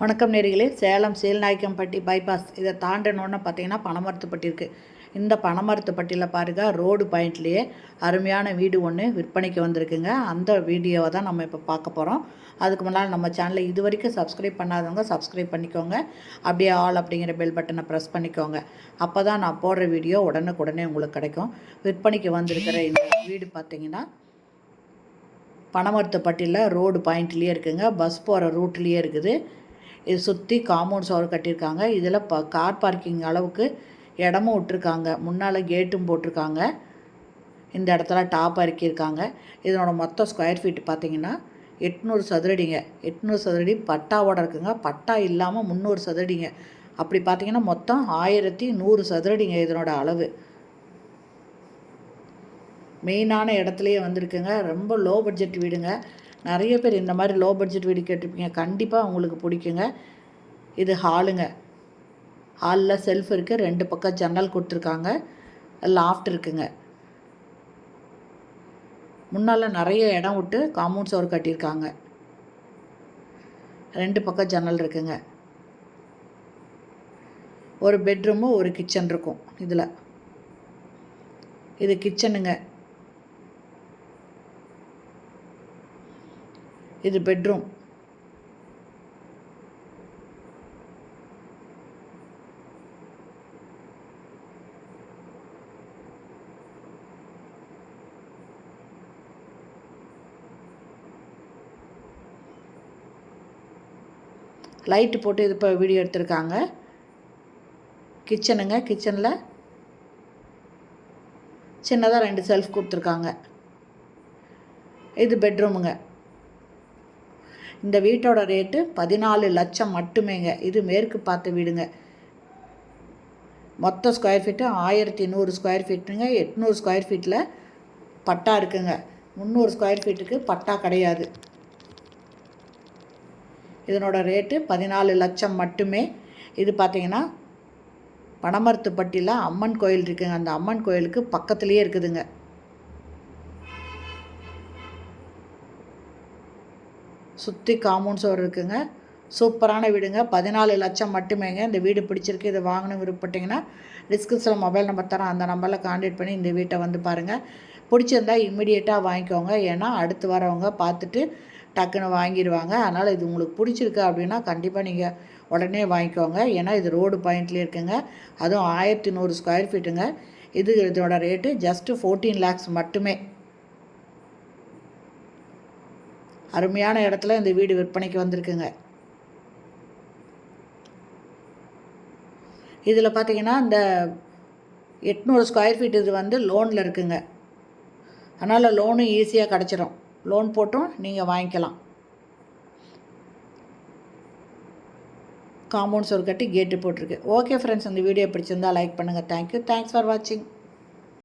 வணக்கம் நெறிகளே சேலம் சீல்நாயக்கம்பட்டி பைபாஸ். இதை தாண்டணுன்னு பார்த்தீங்கன்னா பணமரத்துப்பட்டி இருக்குது இந்த பணமரத்துப்பட்டியில் பாருங்க ரோடு பாயிண்ட்லேயே அருமையான வீடு ஒன்று விற்பனைக்கு வந்திருக்குங்க. அந்த வீடியோவை தான் நம்ம இப்போ பார்க்க போகிறோம் அதுக்கு முன்னால் நம்ம சேனலை இது வரைக்கும் சப்ஸ்கிரைப் பண்ணாதவங்க சப்ஸ்கிரைப் பண்ணிக்கோங்க. அப்படியே ஆல் அப்படிங்கிற பெல் பட்டனை ப்ரெஸ் பண்ணிக்கோங்க. அப்போ தான் நான் போடுற வீடியோ உடனுக்குடனே உங்களுக்கு கிடைக்கும். விற்பனைக்கு வந்திருக்கிற இந்த வீடு பார்த்தீங்கன்னா பனமரத்துப்பட்டியில் ரோடு பாயிண்ட்லேயே இருக்குங்க. பஸ் போகிற ரூட்லேயே இருக்குது. இது சுற்றி காம்பவுண்ட் சுவர் கட்டியிருக்காங்க. இதில் ப கார் பார்க்கிங் அளவுக்கு இடமும் விட்டுருக்காங்க. முன்னால் கேட்டும் போட்டிருக்காங்க. இந்த இடத்துல டாப் இறக்கியிருக்காங்க. இதனோட மொத்த ஸ்கொயர் ஃபீட் பார்த்தீங்கன்னா எட்நூறு சதுரடிங்க. எட்நூறு சதுரடி பட்டாவோட இருக்குங்க. பட்டா இல்லாமல் முந்நூறு சதுரடிங்க. அப்படி பார்த்தீங்கன்னா மொத்தம் ஆயிரத்தி நூறு சதுரடிங்க இதனோட அளவு. மெயினான இடத்துலையே வந்திருக்குங்க. ரொம்ப லோ பட்ஜெட் வீடுங்க. நிறைய பேர் இந்த மாதிரி லோ பட்ஜெட் வீடு கேட்டிருப்பீங்க. கண்டிப்பாக உங்களுக்கு பிடிக்குங்க. இது ஹாலுங்க ஹாலில் செல்ஃப் இருக்குது ரெண்டு பக்கம் ஜன்னல் கொடுத்துருக்காங்க. லாஃப்ட் இருக்குங்க. முன்னால் நிறைய இடம் விட்டு காம்பவுண்ட் சோறு கட்டியிருக்காங்க. ரெண்டு பக்கம் ஜன்னல் இருக்குங்க. ஒரு பெட்ரூமும் ஒரு கிச்சன் இருக்கும் இதில். இது கிச்சனுங்க இது பெட்ரூம் லைட்டு போட்டு இது இப்போ வீடியோ எடுத்திருக்காங்க. கிச்சனுங்க கிச்சனில் சின்னதாக ரெண்டு செல்ஃப் கொடுத்துருக்காங்க. இது பெட்ரூமுங்க இந்த வீட்டோட ரேட்டு பதினாலு லட்சம் மட்டுமேங்க. இது மேற்கு பார்த்த வீடுங்க. மொத்த ஸ்கொயர் ஃபீட்டு ஆயிரத்தி நூறு ஸ்கொயர் ஃபீட்டுங்க எட்நூறு ஸ்கொயர் ஃபீட்டில் பட்டா இருக்குங்க. முந்நூறு ஸ்கொயர் ஃபீட்டுக்கு பட்டா கிடையாது. இதனோட ரேட்டு பதினாலு லட்சம் மட்டுமே. இது பார்த்தீங்கன்னா பனமரத்துப்பட்டியில் அம்மன் கோயில் இருக்குங்க. அந்த அம்மன் கோயிலுக்கு பக்கத்துலேயே இருக்குதுங்க. சுற்றி காம்பவுண்ட் சோறு இருக்குங்க. சூப்பரான வீடுங்க. பதினாலு லட்சம் மட்டுமேங்க இந்த வீடு பிடிச்சிருக்கு. இதை வாங்கணும் விருப்பப்பட்டிங்கன்னா டிஸ்கிரிப்ஷனில் மொபைல் நம்பர் தரேன் அந்த நம்பரில் காண்டாக்ட் பண்ணி இந்த வீட்டை வந்து பாருங்கள் பிடிச்சிருந்தா இம்மிடியேட்டாக வாங்கிக்கோங்க. ஏன்னா அடுத்து வரவங்க பார்த்துட்டு டக்குன்னு வாங்கிடுவாங்க அதனால் இது உங்களுக்கு பிடிச்சிருக்கு அப்படின்னா கண்டிப்பாக நீங்கள் உடனே வாங்கிக்கோங்க. ஏன்னா இது ரோடு பாயிண்ட்லேயே இருக்குங்க. அதுவும் ஆயிரத்தி நூறு ஸ்கொயர் ஃபீட்டுங்க இது இதோட ரேட்டு ஜஸ்ட்டு ஃபோர்டீன் லேக்ஸ் மட்டுமே. அருமையான இடத்துல இந்த வீடு விற்பனைக்கு வந்திருக்குங்க. இதில் பார்த்தீங்கன்னா இந்த எட்நூறு ஸ்கொயர் ஃபீட் இது வந்து லோனில் இருக்குங்க. அதனால் லோனும் ஈஸியாக கிடச்சிரும். லோன் போட்டும் நீங்கள் வாங்கிக்கலாம். காம்பவுண்ட் சோர் கட்டி கேட்டு போட்டிருக்கு. ஓகே ஃப்ரெண்ட்ஸ் இந்த வீடியோ பிடிச்சிருந்தால் லைக் பண்ணுங்கள் தேங்க்யூ தேங்க்ஸ் ஃபார் வாட்சிங்